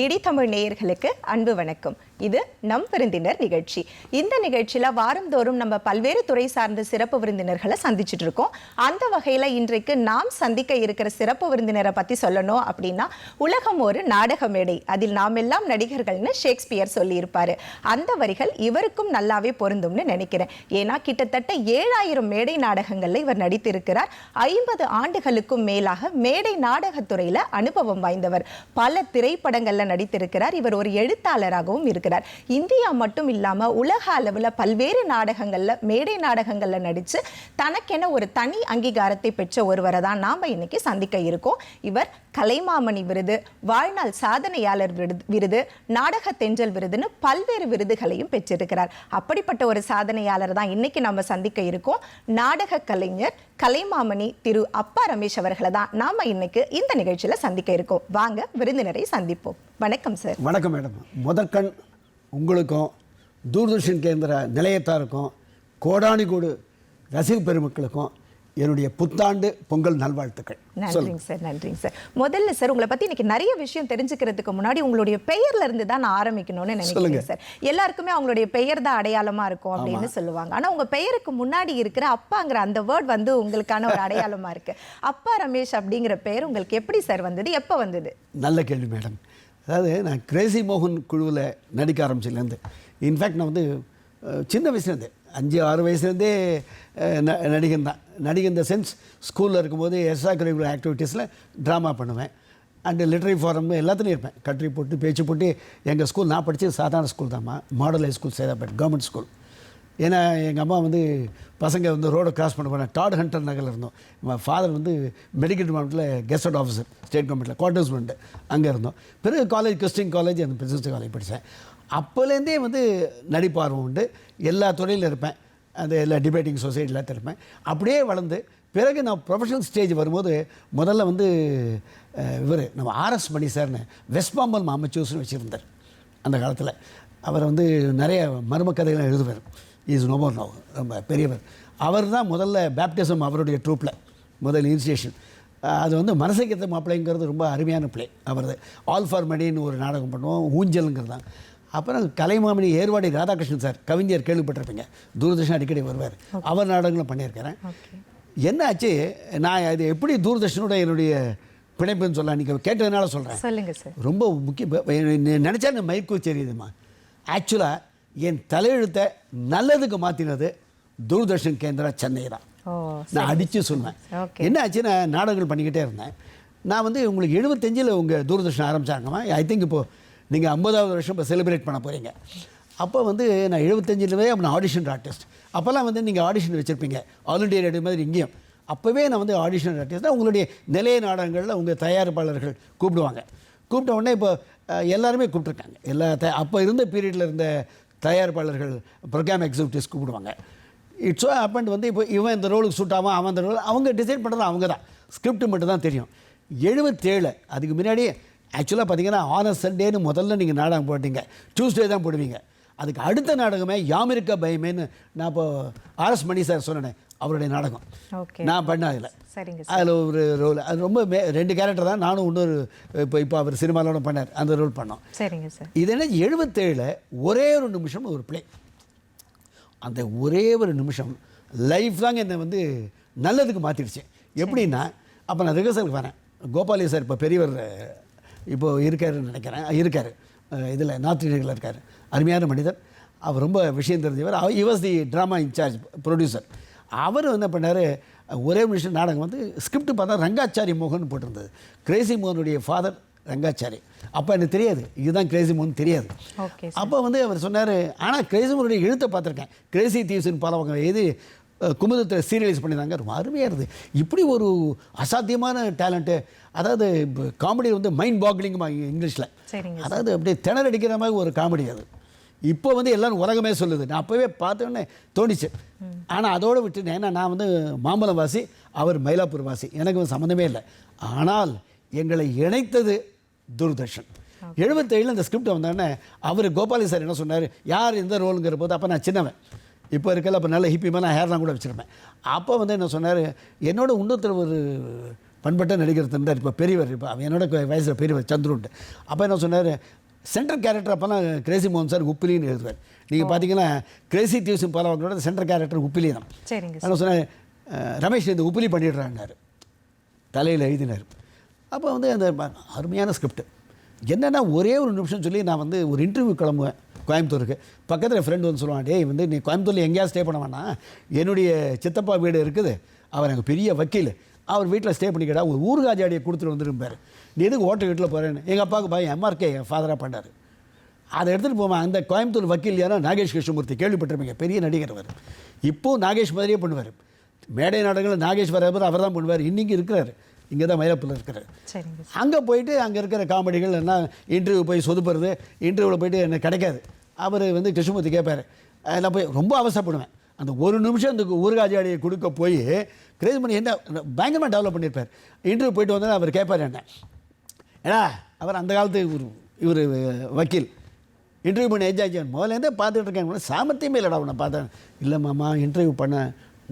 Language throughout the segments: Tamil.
டிடி தமிழ் நேயர்களுக்கு அன்பு வணக்கம். இது நம் விருந்தினர் நிகழ்ச்சி. இந்த நிகழ்ச்சியில வாரந்தோறும் நம்ம பல்வேறு துறை சார்ந்த சிறப்பு விருந்தினர்களை சந்திச்சுட்டு இருக்கோம். அந்த வகையில இன்றைக்கு நாம் சந்திக்க இருக்கிற சிறப்பு விருந்தினரை பத்தி சொல்லணும் அப்படின்னா உலகம் ஒரு நாடக மேடை. அதில் நாம் எல்லாம் நடிகர்கள்னு ஷேக்ஸ்பியர் சொல்லியிருப்பாரு. அந்த வரிகள் இவருக்கும் நல்லாவே பொருந்தும்னு நினைக்கிறேன். ஏன்னா கிட்டத்தட்ட ஏழாயிரம் மேடை நாடகங்கள்ல இவர் நடித்திருக்கிறார். ஐம்பது ஆண்டுகளுக்கும் மேலாக மேடை நாடகத்துறையில அனுபவம் வாய்ந்தவர். பல திரைப்படங்கள்ல நடித்திருக்கிறார். இவர் ஒரு எழுத்தாளராகவும் இருக்கிறார். இந்தியா மட்டும் இல்லாம உலக அளவுல பல்வேறு நாடகங்கள்ல மேடை நாடகங்கள்ல நடிச்சு தனக்கென ஒரு தனி அங்கீகாரத்தை பெற்ற ஒருவரை தான் நாம இன்னைக்கு சந்திக்க இருக்கோம். இவர் கலைமாமணி விருது வாழ்நாள் சாதனையாளர் விருது விருது நாடக தென்றல் விருதுன்னு பல்வேறு விருதுகளையும் பெற்றிருக்கிறார். அப்படிப்பட்ட ஒரு சாதனையாளர் தான் இன்னைக்கு நம்ம சந்திக்க இருக்கோம். நாடக கலைஞர் கலைமாமணி திரு அப்பா ரமேஷ் அவர்களை தான் நாம இன்னைக்கு இந்த நிகழ்ச்சியில சந்திக்க இருக்கோம். வாங்க விருந்தினரை சந்திப்போம். வணக்கம் சார். வணக்கம் மேடம். முதற்கண் உங்களுக்கும் தூர்தர்ஷன் கேந்திர நிலையத்தாருக்கும் கோடானி கோடு ரசிக பெருமக்களுக்கும் என்னுடைய புத்தாண்டு பொங்கல் நல்வாழ்த்துக்கள். நன்றிங்க சார் நன்றிங்க சார். முதல்ல சார் உங்களை பத்தி இன்னைக்கு நிறைய விஷயம் தெரிஞ்சுக்கிறதுக்கு முன்னாடி உங்களுடைய பெயர்ல இருந்து தான் நான் ஆரம்பிக்கணும்னு நினைக்கிறேன் சார். எல்லாருக்குமே அவங்களுடைய பெயர் தான் அடையாளமா இருக்கும் அப்படின்னு சொல்லுவாங்க. ஆனா உங்க பெயருக்கு முன்னாடி இருக்கிற அப்பாங்கிற அந்த வேர்ட் வந்து உங்களுக்கான ஒரு அடையாளமா இருக்கு. அப்பா ரமேஷ் அப்படிங்கிற பெயர் உங்களுக்கு எப்படி சார் வந்தது? எப்ப வந்தது? நல்ல கேள்வி மேடம். அதாவது நான் கிரேசி மோகன் குழுவில் நடிக்க ஆரம்பிச்சிலேருந்து இன்ஃபேக்ட் நான் வந்து சின்ன வயசுலேருந்தே அஞ்சு ஆறு வயசுலேருந்தே ந நடிகன் தான். நடிகன் இந்த சென்ஸ் ஸ்கூலில் இருக்கும்போது எக்ஸ்ட்ரா கரிக்குலர் ஆக்டிவிட்டீஸில் ட்ராமா பண்ணுவேன். அண்டு லிட்ரரி ஃபாரம் எல்லாத்துலேயும் இருப்பேன். கட்ரி போட்டு பேச்சு போட்டு எங்கள் ஸ்கூல் நான் படித்தது சாதாரண ஸ்கூல் தான்மா. Model high school Saidapet government school ஏன்னா எங்கள் அம்மா வந்து பசங்க வந்து ரோடை கிராஸ் பண்ண போனேன் டாட் ஹண்டர் நகரில் இருந்தோம். எங்கள் ஃபாதர் வந்து மெடிக்கல் டிபார்ட்மெண்ட்டில் கெஸ்ட் ஆஃபீஸர் ஸ்டேட் கவர்மெண்ட்டில் குவார்ட்டர்ஸ் அங்கே இருந்தோம். பிறகு காலேஜ் கிறிஸ்டின் காலேஜ் அந்த பிரின்சஸ் காலேஜ் படித்தேன் அப்போலேருந்தே வந்து நடிப்பார்வம் உண்டு. எல்லா துறையில் இருப்பேன். அந்த எல்லா டிபேட்டிங் சொசைட்டிலாம் இருப்பேன். அப்படியே வளர்ந்து பிறகு நான் ப்ரொஃபஷனல் ஸ்டேஜ் வரும்போது முதல்ல வந்து இவர் நம்ம ஆர்எஸ் மணி சார்னு வெஸ்ட் பாம்பல் மாமச்சூஸ்னு வச்சுருந்தார். அந்த காலத்தில். அவர் வந்து நிறைய மர்ம கதைகள் எழுதுவார். இஸ் நோமோர் நோ ரொம்ப பெரியவர் அவர் தான் முதல்ல பேப்டிசம் அவருடைய ட்ரூப்பில் முதல் இனிஷியேஷன் அது வந்து மனசைக்கத்த மாப்பிள்ளைங்கிறது ரொம்ப அருமையான பிளே அவரது ஆல் ஃபார் மணின்னு ஒரு நாடகம் பண்ணுவோம் ஊஞ்சலுங்கிறது தான் அப்புறம் கலைமாமணி ஏர்வாடி ராதாகிருஷ்ணன் சார் கவிஞர் கேள்விப்பட்டிருப்பீங்க தூர்தர்ஷன் அடிக்கடி வருவார் அவர் நாடகங்களும் பண்ணியிருக்கிறேன் என்ன ஆச்சு நான் அது எப்படி தூர்தர்ஷனோட என்னுடைய பிணைப்புன்னு சொல்ல நீங்கள் கேட்டதுனால சொல்கிறேன் சொல்லுங்க சார் ரொம்ப முக்கிய நினச்சா இந்த மயக்கு தெரியுதுமா ஆக்சுவலாக என் தலையெழுத்தை நல்லதுக்கு மாற்றினது தூர்தர்ஷன் கேந்திரா சென்னை தான். நான் அடித்து Okay. என்ன ஆச்சு நான் நாடகங்கள் பண்ணிக்கிட்டே இருந்தேன். நான் வந்து உங்களுக்கு எழுபத்தஞ்சில் உங்கள் தூர்தர்ஷன் ஆரம்பிச்சாங்கம்மா. ஐ திங்க் இப்போது நீங்கள் ஐம்பதாவது வருஷம் இப்போ செலிப்ரேட் பண்ண போகிறீங்க அப்போ வந்து நான் எழுபத்தஞ்சிலவே நான் ஆடிஷன் ஆர்டிஸ்ட் அப்போல்லாம் வந்து நீங்கள் ஆடிஷன் வச்சுருப்பீங்க. ஆல் இண்டியா ரேடியோ மாதிரி இங்கேயும். அப்போவே நான் வந்து ஆடிஷன் ஆர்டிஸ்ட் தான் உங்களுடைய நிலைய நாடகங்களில் உங்கள் தயாரிப்பாளர்கள் கூப்பிடுவாங்க. கூப்பிட்ட உடனே இப்போ எல்லாருமே கூப்பிட்ருக்காங்க எல்லா த அப்போ இருந்த பீரியடில் இருந்த தயாரிப்பாளர்கள் ப்ரோக்ராம் எக்ஸிக்யூட்டிவ்ஸ் கூப்பிடுவாங்க. இட்ஸ் ஓ அப்பண்ட் வந்து இப்போ இவன் இந்த ரோலுக்கு சூட் அவன் அந்த ரோல் அவங்க டிசைட் பண்ணுறது அவங்க தான். ஸ்கிரிப்ட் மட்டும் தான் தெரியும். எழுபத்தேழு அதுக்கு முன்னாடி ஆக்சுவலாக பார்த்தீங்கன்னா ஆனஸ் சண்டேன்னு முதல்ல நீங்கள் நாடகம் போட்டீங்க. டியூஸ்டே தான் போடுவீங்க. அதுக்கு அடுத்த நாடகமே யாமிருக்க பயமேன்னு நான் இப்போ ஆர்எஸ் மணி சார் சொன்னேன் அவருடைய நாடகம். நான் பண்ண அதில் அதில் ஒரு ரோல் அது ரொம்ப ரெண்டு கேரக்டர் தான் நானும் இன்னொரு இப்போ இப்போ அவர் சினிமாவோட பண்ணார் அந்த ரோல் பண்ணோம். சரிங்க சார். இது என்ன எழுபத்தேழில் ஒரே ஒரு நிமிஷம் ஒரு ப்ளே அந்த ஒரே ஒரு நிமிஷம் லைஃப் தாங்க என்னை வந்து நல்லதுக்கு மாற்றிடுச்சு எப்படின்னா அப்போ நான் ரிஹர்சலுக்கு வரேன். கோபாலி சார் இப்போ பெரியவர் இப்போ இருக்காருன்னு நினைக்கிறேன் இருக்கார். இதில் இந்தியாவில் இருக்கார். அருமையான மனிதர். அவர் ரொம்ப விஷயம் தெரிஞ்சவர். அவர் he was the drama in charge producer அவர் என்ன பண்ணார் ஒரே நிமிஷம் நாடகம் வந்து ஸ்கிரிப்ட் பார்த்தா ரங்காச்சாரி மோகன் போட்டிருந்தது. கிரேசி மோகனுடைய ஃபாதர் ரங்காச்சாரி. அப்போ எனக்கு தெரியாது. இதுதான் கிரேசி மோகன் தெரியாது. அப்போ வந்து அவர் சொன்னார் ஆனால் கிரேசிமனுடைய எழுத்தை பார்த்துருக்கேன். கிரேசி தீவ்ஸ்னு பலவங்க எது குமுதத்தில் சீரியலைஸ் பண்ணியிருந்தாங்க. ரொம்ப அருமையாக இருந்தது. இப்படி ஒரு அசாத்தியமான டேலண்ட்டு அதாவது காமெடி வந்து மைண்ட் பாக்லிங் இங்கிலீஷில். அதாவது அப்படியே திணறடிக்கிற மாதிரி ஒரு காமெடி அது. இப்போ வந்து எல்லாரும் உலகமே சொல்லுது. நான் அப்போவே பார்த்தோன்னே தோணிச்சு. ஆனால் அதோடு விட்டுட்டேன். ஏன்னா நான் வந்து மாம்பழம் வாசி அவர் மயிலாப்பூர் வாசி எனக்கு வந்து சம்மந்தமே இல்லை. ஆனால் எங்களை இணைத்தது தூர்தர்ஷன். எழுபத்தேழில் இந்த ஸ்கிரிப்ட் வந்தோடனே அவர் கோபாலி சார் என்ன சொன்னார்? யார் எந்த ரோலுங்கிற போது அப்போ நான் சின்னவன். இப்போ இருக்கல அப்போ நல்ல ஹிப்பி மேலே ஹேர்லாம் கூட வச்சுருப்பேன். அப்போ வந்து என்ன சொன்னார்? என்னோட இன்னொருத்தர் ஒரு பண்பட்ட நடிகர் தந்தார் இப்போ பெரியவர் இப்போ அவன் என்னோட வயசில் பெரியவர் சந்துருன்ட்டு. அப்போ என்ன சொன்னார்? சென்ட்ரல் கேரக்டர் அப்போல்லாம் கிரேசி மோகன் சார் உப்பிலின்னு எழுதுவார். நீங்கள் பார்த்தீங்கன்னா கிரேசி டியூஷன் போலவங்களோட சென்ட்ரல் கேரக்டர் உப்பிலி தான். சரிங்க என்ன சொன்னேன் ரமேஷ் இந்த உப்பிலி பண்ணிடுறான்னாரு. தலையில் எழுதினார். அப்போ வந்து அந்த அருமையான ஸ்கிரிப்ட் என்னென்னா ஒரே ஒரு நிமிஷம் சொல்லி நான் வந்து ஒரு இன்டர்வியூ கிளம்புவேன் கோயம்புத்தூருக்கு. பக்கத்தில் ஃப்ரெண்டு வந்து சொல்லுவான் டேய் வந்து நீ கோயம்புத்தூரில் எங்கேயாவது ஸ்டே பண்ண வேணாம். என்னுடைய சித்தப்பா வீடு இருக்குது. அவர் எனக்கு பெரிய வக்கீல். அவர் வீட்டில் ஸ்டே பண்ணிக்கடா ஒரு ஊறுகாஜாடியை கொடுத்துட்டு வந்துருப்பார் நீ எதுக்கு ஓட்ட வீட்டில் போகிறேன்னு எங்கள் அப்பாவுக்கு பையன் எம்ஆர்கே என் ஃபாதராக பண்ணார். அதை எடுத்துகிட்டு போவேன் அந்த கோயம்புத்தூர் வக்கீல் யாரோ நாகேஷ் கிருஷ்ணமூர்த்தி கேள்விப்பட்டிருப்பீங்க. பெரிய நடிகர் அவர். இப்போது நாகேஷ் மாதிரியே பண்ணுவார். மேடை நாடகங்கள் நாகேஷ் வர அவர் தான் பண்ணுவார். இன்றைக்கி இருக்கிறார். இங்கே தான் மயிலப்பில் இருக்கிறார் அங்கே போயிட்டு அங்கே இருக்கிற காமெடிகள் என்ன இன்டர்வியூ போய் சொதுப்புறது இன்டர்வியூவில் போயிட்டு எனக்கு கிடைக்காது. அவர் வந்து கிருஷ்ணமூர்த்தி கேட்பார் நான் போய் ரொம்ப அவசரப்படுவேன். அந்த ஒரு நிமிஷம் அந்த ஊர்காஜாடியை கொடுக்க போய் கிரேஸ் பண்ணி என்ன பயங்கரமாக டெவலப் பண்ணியிருப்பார் இன்டர்வியூ போயிட்டு வந்தால் அவர் கேட்பார் என்ன? ஏன்னா அவர் அந்த காலத்து இவர் இவர் வக்கீல். இன்டர்வியூ பண்ண எஜாஜன் முதலேருந்தே பார்த்துட்டு இருக்கேன். சாமர்த்தியமே இல்லைடா உன்னை பார்த்தேன் இல்லை மாமா இன்டர்வியூ பண்ண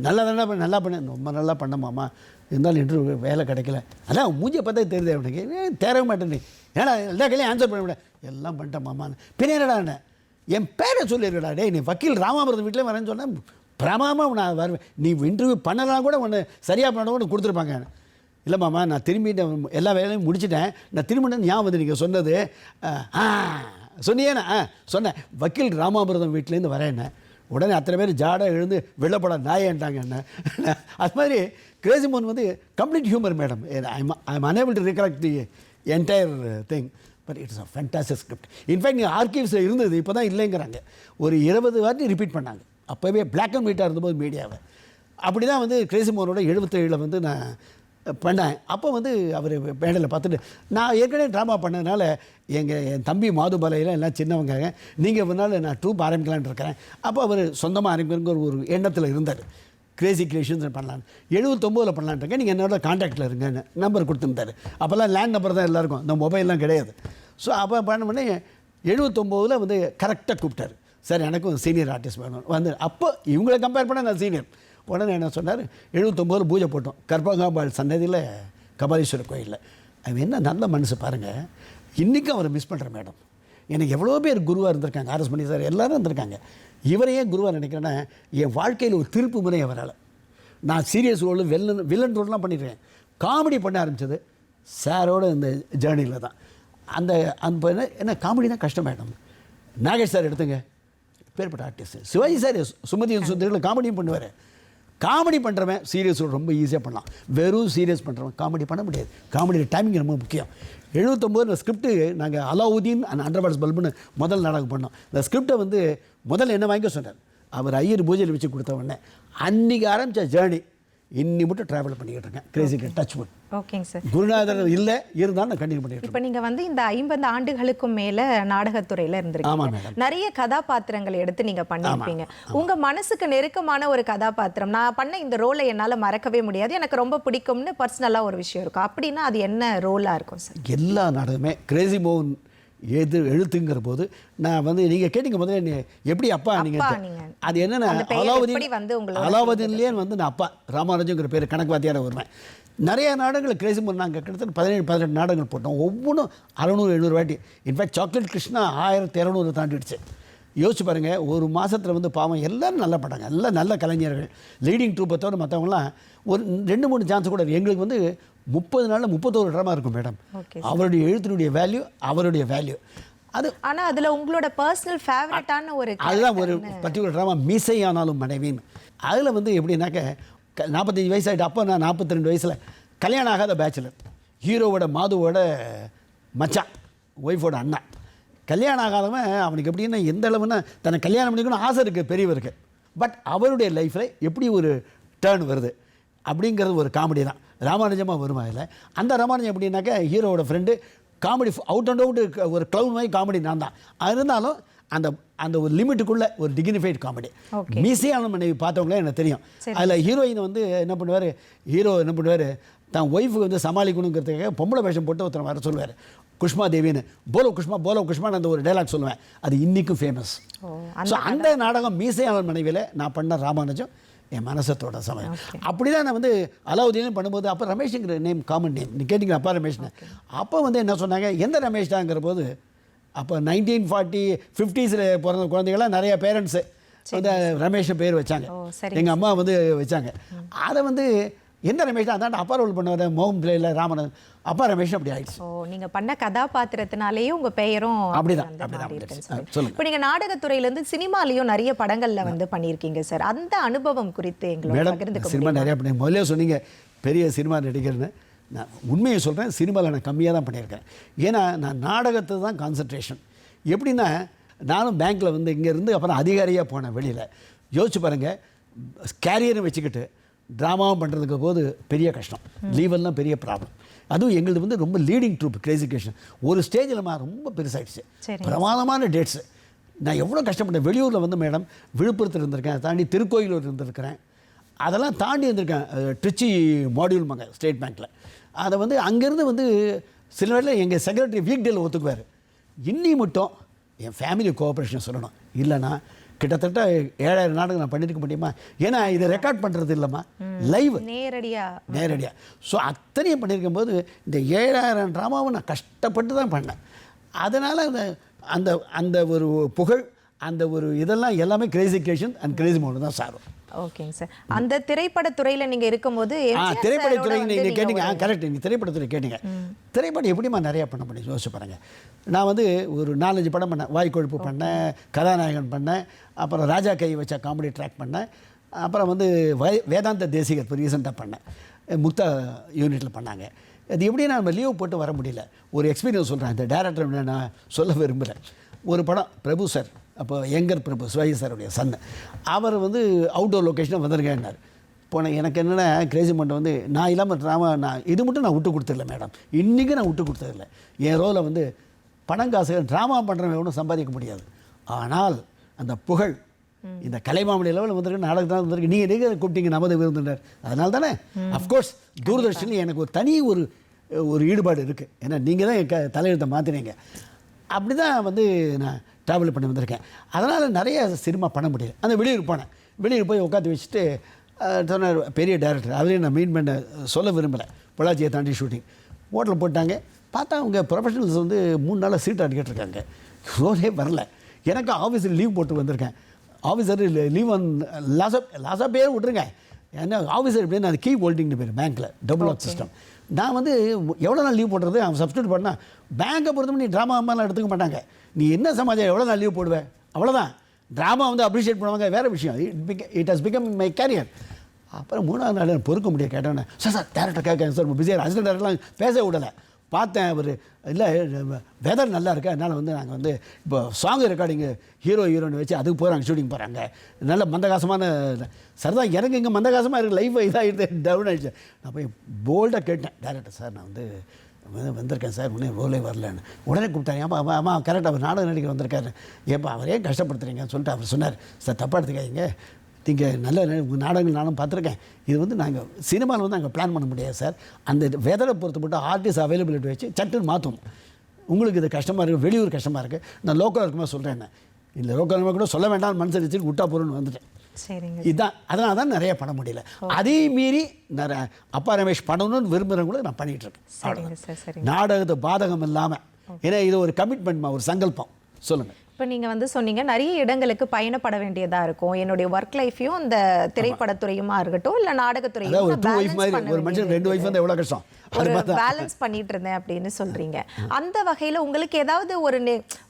நல்லா தானே பண்ண நல்லா பண்ணேன் ரொம்ப நல்லா பண்ண மாமா. இருந்தாலும் இன்டர்வியூ வேலை கிடைக்கல. அதான் மூஞ்சியை பார்த்தா தெரியுது அவனுக்கு. ஏன் தேரவே மாட்டேன் ஏன்னா எல்லா கையிலையும் ஆன்சர் பண்ண முடியாது எல்லாம் பண்ணிட்டேன் மாமான்னு பின்னாடா என்னடா என்ன? என் பேரை சொல்லியிருக்கடா டேய் நீ வக்கீல் ராமாபுரத்து வீட்டில் வரேன்னு சொன்னேன் பிரமாமல் நான் வருவேன். நீ இன்டர்வியூ பண்ணலாம் கூட ஒன்று சரியாக பண்ண கூட கொடுத்துருப்பாங்க. இல்லை மாமா நான் திரும்பி நான் எல்லா வேலையும் முடிச்சிட்டேன். நான் திரும்ப ஞாபகம் வந்து நீங்கள் சொன்னது ஆ ஆ சொன்னியேண்ணா ஆ சொன்னேன். வக்கீல் ராமாபுரதம் வீட்டிலேருந்து வரேன்னு உடனே அத்தனை பேர் ஜாடாக எழுந்து வெள்ளப்பட நாயேன்ட்டாங்க என்ன. அது மாதிரி கிரேசி மோன் வந்து complete humour madam I'm I'm unable to recollect the entire thing but it's a fantastic script in fact நீங்கள் ஆர்கீவ்ஸில் இருந்தது இப்போ தான் இல்லைங்கிறாங்க. ஒரு இருபது வாட்டி ரிப்பீட் பண்ணாங்க. அப்போவே பிளாக் அண்ட் ஒயிட்டாக இருந்தபோது மீடியாவை அப்படி தான் வந்து கிரேசி மோகனோட எழுபத்தேழில் வந்து நான் பண்ணேன். அப்போ வந்து அவர் மேடையில் பார்த்துட்டு நான் ஏற்கனவே ட்ராமா பண்ணதுனால எங்கள் என் தம்பி மாதுபாலையில் எல்லாம் சின்னவங்க நீங்கள் ஒரு நாள் நான் ட்ரூப் ஆரம்பிக்கலான் இருக்கிறேன். அப்போ அவர் சொந்தமாக ஆரம்பிக்கிற ஒரு எண்ணத்தில் இருந்தார். கிரேசி கிரியேஷன்ஸ் பண்ணலாம். எழுபத்தொம்போதில் பண்ணலான்னு இருக்கேன். நீங்கள் என்னோட காண்டாக்டில் இருங்கன்னு நம்பர் கொடுத்துருந்தாரு. அப்போல்லாம் லேண்ட் நம்பர் தான் எல்லாருக்கும். இந்த மொபைல்லாம் கிடையாது. ஸோ அப்போ பண்ண பண்ணி எழுபத்தொம்போதில் வந்து கரெக்டாக கூப்பிட்டாரு. சார் எனக்கும் சீனியர் ஆர்டிஸ்ட் வேணும். வந்து அப்போ இவங்களை கம்பேர் பண்ண நான் சீனியர் உடனே என்ன சொன்னார் எழுபத்தொம்போதில் பூஜை போட்டோம். கற்பகாபால் சன்னதியில் கபாலீஸ்வரர் கோயிலில். அவன் என்ன நல்ல மனசு பாருங்கள் இன்றைக்கும் அவரை மிஸ் பண்ணுறேன் மேடம் எனக்கு எவ்வளோ பேர் குருவாக இருந்திருக்காங்க ஆர்எஸ் மணி சார் எல்லோரும் இருந்திருக்காங்க. இவரையே குருவாக நினைக்கிறேன்னா என் வாழ்க்கையில் ஒரு திருப்பு முறை அவரால். நான் சீரியஸ் ரோல் வில்லன் வில்லன் ரோல்லாம் பண்ணிடுறேன் காமெடி பண்ண ஆரம்பித்தது சாரோட இந்த ஜேர்னியில் தான். அந்த அந்த என்ன காமெடி தான் கஷ்டம் நாகேஷ் சார் எடுத்துங்க. பேர்பட்ட ஆர்டிஸ்ட் சிவாஜி சார் சுமதி சுந்தரில் காமெடியும் பண்ணுவார். காமெடி பண்ணுறவன் சீரியஸ் ரொம்ப ஈஸியாக பண்ணலாம். வெறும் சீரியஸ் பண்ணுறவன் காமெடி பண்ண முடியாது. காமெடியில் டைமிங் ரொம்ப முக்கியம். எழுபத்தொம்போது ஸ்கிரிப்ட்டு நாங்கள் அலாவுதீன் அண்ட் அண்டர்பாட்ஸ் பல்புன்னு முதல் நாடகம் பண்ணோம். இந்த ஸ்கிரிப்டை வந்து முதல்ல என்ன வாங்கிக்க சொன்னார்? அவர் ஐயர் பூஜையில் வச்சு கொடுத்த உடனே அன்றைக்கி ஆரம்பித்த ஜேர்னி இன்னி மட்டும் ட்ராவல் பண்ணிக்கிட்டு இருக்கேன். கிரேசிக்கு டச் வுட் ஓகேங்க சார் குருநாதர் இல்லை இருந்தாலும் நான் கண்டினியூ பண்ணிட்டு இப்போ நீங்க வந்து இந்த ஐம்பது ஆண்டுகளுக்கும் மேல நாடகத்துறையில இருந்திருக்கீங்க. நிறைய கதாபாத்திரங்கள் எடுத்து நீங்க பண்ணிருப்பீங்க உங்க மனசுக்கு நெருக்கமான ஒரு கதாபாத்திரம். நான் பண்ண இந்த ரோலை என்னால மறக்கவே முடியாது. எனக்கு ரொம்ப பிடிக்கும்னு பர்சனலா ஒரு விஷயம் இருக்கும். அப்படின்னா அது என்ன ரோலா இருக்கும் சார் எல்லா நாடகமே கிரேசி மோகன் எது எழுத்துங்கிற போது நான் வந்து நீங்கள் கேட்டீங்க முதல்ல எப்படி அப்பா நீங்கள். அது என்னென்ன அலாவுதீன் அலாவுதீன்லேயே வந்து நான் அப்பா ராமானுஜங்கிற பேர் கணக்கு வாத்தியார வருவேன். நிறைய நாடகங்கள் கிரேசி மோகன் நாங்கள் கிட்டத்தட்ட பதினேழு பதினெட்டு நாடகங்கள் போட்டோம். ஒவ்வொன்றும் அறநூறு எழுநூறு வாட்டி. இன்ஃபேக்ட் சாக்லேட் கிருஷ்ணா ஆயிரத்தி இரநூறு தாண்டிடுச்சு. யோசிச்சு பாருங்கள் ஒரு மாதத்தில் வந்து பாவம் எல்லாரும் நல்லா பட்டாங்க எல்லாம் நல்ல கலைஞர்கள் லீடிங் ட்ரூப்பை தவிர மற்றவங்களாம் ஒரு ரெண்டு மூணு சான்ஸ் கூட. எங்களுக்கு வந்து முப்பது நாளில் முப்பத்தோரு ட்ராமா இருக்கும் மேடம் அவருடைய எழுத்தினுடைய வேல்யூ அவருடைய வேல்யூ அது ஆனா அதுல உங்களோட பர்சனல் ஃபேவரட்டான ஒரு அதுதான் ஒரு பர்டிகுலர் ட்ராமா மீசை ஆனாலும் மனைவின்னு அதில் வந்து எப்படின்னாக்க நாற்பத்தஞ்சு வயசு ஆகிட்டு அப்போ நான் நாற்பத்தி ரெண்டு வயசில் கல்யாணம் ஆகாத பேச்சுலர் ஹீரோவோட மாதுவோட மச்சான் ஒய்ஃபோட அண்ணா. கல்யாணம் ஆகாதவன் அவனுக்கு எப்படின்னா எந்த அளவுன்னா தன்னை கல்யாணம் பண்ணிக்கணும் ஆசை இருக்குது பெரியவருக்கு. பட் அவருடைய லைஃப்பில் எப்படி ஒரு டேர்ன் வருது? அப்படிங்கிறது ஒரு காமெடி தான். ராமானுஜமாக வருமா அதில் அந்த ராமானுஜம் எப்படின்னாக்கா ஹீரோவோட friend comedy out and out ஒரு க்ளவுன் மாதிரி காமெடி நான் தான். இருந்தாலும் அந்த அந்த ஒரு லிமிட்டுக்குள்ளே ஒரு டிக்னிஃபைட் காமெடி. மீசியான மனைவி பார்த்தவங்களே எனக்கு தெரியும். அதில் ஹீரோயின் வந்து என்ன பண்ணுவார்? ஹீரோ என்ன பண்ணுவார்? தான் ஒய்ஃபுக்கு வந்து சமாளிக்கணுங்கிறதுக்காக பொம்பளை வேஷம் போட்டு ஒருத்தர் வர சொல்லுவார். குஷ்மா தேவின்னு. போலோ குஷ்மா போலோ குஷ்மான்னு அந்த ஒரு டைலாக் சொல்லுவேன். அது இன்றைக்கும் ஃபேமஸ் ஸோ அந்த நாடகம் மீசையாளர் மனைவியில் நான் பண்ண ராமானுஜம். என் மனசத்தோட சமயம். அப்படி தான் நான் வந்து அலாவுதீன் பண்ணும்போது அப்போ ரமேஷுங்கிற நேம் காமன் நேம் நீ கேட்டிங்க அப்பா ரமேஷ்னு. அப்போ வந்து என்ன சொன்னாங்க எந்த ரமேஷ் தாங்கிற போது அப்போ நைன்டீன் ஃபார்ட்டி ஃபிஃப்டிஸில் பிறந்த குழந்தைகள்லாம் நிறைய பேரண்ட்ஸு வந்து ரமேஷ் பேர் வச்சாங்க. எங்கள் அம்மா வந்து வச்சாங்க. அதை வந்து எந்த ரமேஷ் தான் அதான் அப்பா ரோல் பண்ணவர் மோகன் பிள்ளையில் ராமன். அப்பா ரமேஷ் அப்படி ஆயிடுச்சு. ஓ நீங்க பண்ண கதாபாத்திரத்தினாலேயே உங்க பெயரும் அப்படிதான், அப்படிதான். இப்போ நீங்க நாடகத்துறையில இருந்து சினிமாலயும் நிறைய படங்கள்ல வந்து பண்ணியிருக்கீங்க சார். அந்த அனுபவம் குறித்து எங்களோட சினிமா? நிறையா பண்ணி முதல்ல சொன்னீங்க பெரிய சினிமா நடிகர்னு. நான் உண்மையை சொல்கிறேன் சினிமாவில் நான் கம்மியாக தான் பண்ணியிருக்கேன். ஏன்னா நான் நாடகத்தை தான் கான்சன்ட்ரேஷன் எப்படின்னா நானும் பேங்க்கில் வந்து இங்கேருந்து அப்புறம் அதிகாரியாக போனேன் வெளியில். யோசிச்சு பாருங்கள் கேரியரை வச்சுக்கிட்டு ட்ராமாவும் பண்ணுறதுக்கு போது பெரிய கஷ்டம். லீவெல்லாம் பெரிய ப்ராப்ளம் அதுவும் எங்களுது வந்து ரொம்ப லீடிங் ட்ரூப் கிரேசிகேஷன் ஒரு ஸ்டேஜில் ரொம்ப பெருசாகிடுச்சு. பிரமாதமான டேட்ஸு நான் எவ்வளோ கஷ்டப்பட்டேன். வெளியூரில் வந்து மேடம் விழுப்புரத்தில் இருந்திருக்கேன் தாண்டி திருக்கோயிலூர் இருந்திருக்கிறேன். அதெல்லாம் தாண்டி இருந்திருக்கேன். ட்ரிச்சி மாடியூல் மங்க ஸ்டேட் பேங்க்கில் அதை வந்து அங்கேருந்து வந்து சில வேளையில் எங்கள் செக்ரட்டரி வீக் டேல ஒத்துக்குவார். இன்னி மட்டும் என் ஃபேமிலி கோஆப்ரேஷன் சொல்லணும். இல்லைன்னா கிட்டத்தட்ட ஏழாயிரம் நாடகம் நான் பண்ணியிருக்க முடியுமா? ஏன்னா இதை ரெக்கார்ட் பண்ணுறது இல்லைம்மா. லைவ் நேரடியா. நேரடியாக ஸோ அத்தனையும் பண்ணியிருக்கும் போது இந்த ஏழாயிரம் ட்ராமாவும் நான் கஷ்டப்பட்டு தான் பண்ணேன். அதனால் அந்த அந்த அந்த ஒரு புகழ் அந்த ஒரு இதெல்லாம் எல்லாமே கிரேசி கிரியேஷன் அண்ட் கிரேசி மோடு தான் சாரும். ஓகேங்க சார். அந்த திரைப்படத்துறையில நீங்க இருக்கும்போது திரைப்படத்துறை நீங்கள் நீங்க கேட்டீங்க. ஆ கரெக்ட் நீங்கள் திரைப்படத்துறை கேட்டீங்க. திரைப்படம் எப்படிம்மா நிறையா பண்ண முடியும்? யோசிச்சு பாருங்க. நான் வந்து ஒரு நாலஞ்சு படம் பண்ணேன். வாய் கொழுப்பு பண்ணேன் கதாநாயகன் பண்ணேன் அப்புறம் ராஜா கை வச்ச காமெடி ட்ராக் பண்ணேன் அப்புறம் வந்து வை வேதாந்த தேசிகர் இப்போ ரீசெண்டாக பண்ணேன். முக்தா யூனிட்டில் பண்ணாங்க. அது எப்படி நம்ம லீவ் போட்டு வர முடியல? ஒரு எக்ஸ்பீரியன்ஸ் சொல்கிறேன் இந்த டேரக்டர் நான் சொல்ல விரும்புகிறேன் ஒரு படம் பிரபு சார் அப்போ யங்கர் பிரபு சிவாஜி சாருடைய சன் அவர் வந்து அவுட்டோர் லொக்கேஷனில் வந்திருக்கேன்னார் போன எனக்கு என்னென்னா கிரேசி மண்டம் வந்து நான் இல்லாமல் ட்ராமா நான் இது மட்டும் நான் விட்டு கொடுத்துடல மேடம் இன்றைக்கி நான் விட்டு கொடுத்ததில்ல. என் ரோலை வந்து பணம் காசு ட்ராமா பண்ணுறவன் ஒன்றும் சம்பாதிக்க முடியாது. ஆனால் அந்த புகழ் இந்த கலைமாமணி லெவலில் வந்திருக்கு நாடகம் தான் வந்திருக்கு நீங்கள் நீங்கள் கூப்பிட்டீங்க? நமது விருந்தினர். அதனால தானே? அஃப்கோர்ஸ் தூர்தர்ஷனில் எனக்கு ஒரு தனி ஒரு ஒரு ஈடுபாடு இருக்குது ஏன்னா நீங்கள் தான் என் க தலையெழுத்தை மாற்றினீங்க அப்படி தான் வந்து நான் ட்ராவல் பண்ணி வந்திருக்கேன். அதனால் நிறைய சினிமா பண்ண முடியல. அந்த வெளியூர் போனேன். வெளியூர் போய் உட்காந்து வச்சுட்டு சொன்னார் பெரிய டேரக்டர் அவரையும் நான் மீன் பண்ண சொல்ல விரும்பலை. பொள்ளாச்சியை தாண்டி ஷூட்டிங் ஹோட்டலில் போட்டாங்க. பார்த்தா அவங்க ப்ரொஃபஷனல்ஸ் வந்து மூணு நாளாக சீட் அடிக்கிட்டு இருக்காங்க ரோலே வரல. எனக்கு ஆஃபீஸில் லீவ் போட்டு வந்திருக்கேன். ஆஃபீஸர் லீவ் ஒன் லாஸாக லாஸாக பேர் விட்ருங்க ஏன்னா ஆஃபீஸர் எப்படின்னு அது கீ ஹோல்டிங்னு பேர் பேங்க்கில் டபுள் லாக் சிஸ்டம் நான் வந்து எவ்வளோ நாள் லீவ் போடுறது? அவன் சப்ஸ்டியூட் பண்ணால் பேங்கை பொறுத்தவரை நீ ட்ராமா அம்மாலாம் எடுத்துக்க மாட்டாங்க. நீ என்ன சமாஜம் எவ்வளோ தான் லீவ் போடுவேன் அவ்வளோதான் ட்ராமா வந்து அப்ரிஷியேட் பண்ணுவாங்க வேறு விஷயம். It it has become my career அப்புறம் மூணாவது நாள் பொறுக்க முடியாது கேட்டோன்னே சார் சார் டேரக்டர் கேட்க சார் பிஸியாக அசிஸ்டன்ட் டேரக்டர்லாம் பேச விடலை. பார்த்தேன் அவர். இல்லை வெதர் நல்லா இருக்கு. அதனால் வந்து நாங்கள் வந்து இப்போ சாங் ரெக்கார்டிங்கு ஹீரோ ஹீரோன்னு வச்சு அதுக்கு போகிறாங்க ஷூட்டிங் போகிறாங்க நல்ல மந்தகாசமான சார் தான் எனக்கு இங்கே மந்தகாசமாக இருக்குது லைஃப் இதாகிடுது டவுன் ஆகிடுச்சு நான் போய் போல்டாக கேட்டேன். டேரக்டர் சார் நான் வந்து வந்திருக்கேன் சார். உடனே ரோலே வரலன்னு. உடனே கூப்பிட்டாரு. ஏப்பா ஆமாம் ஆமாம் கரெக்டாக அவர் நாடகம் நடிக்க வந்திருக்காரு. ஏப்பா அவரே கஷ்டப்படுத்துறீங்கன்னு சொல்லிட்டு அவர் சொன்னார். சார் தப்பாக எடுத்துக்காதீங்க. நீங்கள் நல்ல நாடகங்கள் நானும் பார்த்துருக்கேன். இது வந்து நாங்கள் சினிமாவில் வந்து நாங்கள் பிளான் பண்ண முடியாது சார். அந்த வெதரை பொறுத்து மட்டும் ஆர்டிஸ்ட் அவைலபிலிட்டி வச்சு சட்டுன்னு மாற்றும் உங்களுக்கு இது கஷ்டமாக இருக்குது வெளியூர் கஷ்டமாக இருக்குது நான் லோக்கல் இருக்கும்போது சொல்கிறேன் இல்லை லோக்கல் கூட சொல்ல வேண்டாம் மனசு வச்சுட்டு விட்டா போகிறோன்னு வந்துட்டேன். சரிங்க இதுதான் அதனால தான் நிறைய பண்ண முடியல. அதே மீறி நிறைய அப்பா ரமேஷ் பண்ணணும்னு விரும்புகிறவங்க கூட நான் சார் சரிங்க. நாடகத்தை பாதகம் இல்லாமல் ஏன்னா இது ஒரு கமிட்மெண்ட்மா ஒரு சங்கல்பம். சொல்லுங்கள் இப்போ நீங்க வந்து சொன்னீங்க நிறைய இடங்களுக்கு பயணப்பட வேண்டியதா இருக்கும். என்னுடைய ஒர்க் லைஃபையும் அந்த திரைப்படத்துறையுமா இருக்கட்டும் இல்ல நாடகத்துறையும் ஒரு மனுஷன் ரெண்டு ஒய்ஃப் வந்து எவ்வளோ கஷ்டம்? ஒரு பேலன்ஸ் பண்ணிட்டு இருந்தேன் அப்படின்னு சொல்றீங்க. அந்த வகையில உங்களுக்கு ஏதாவது ஒரு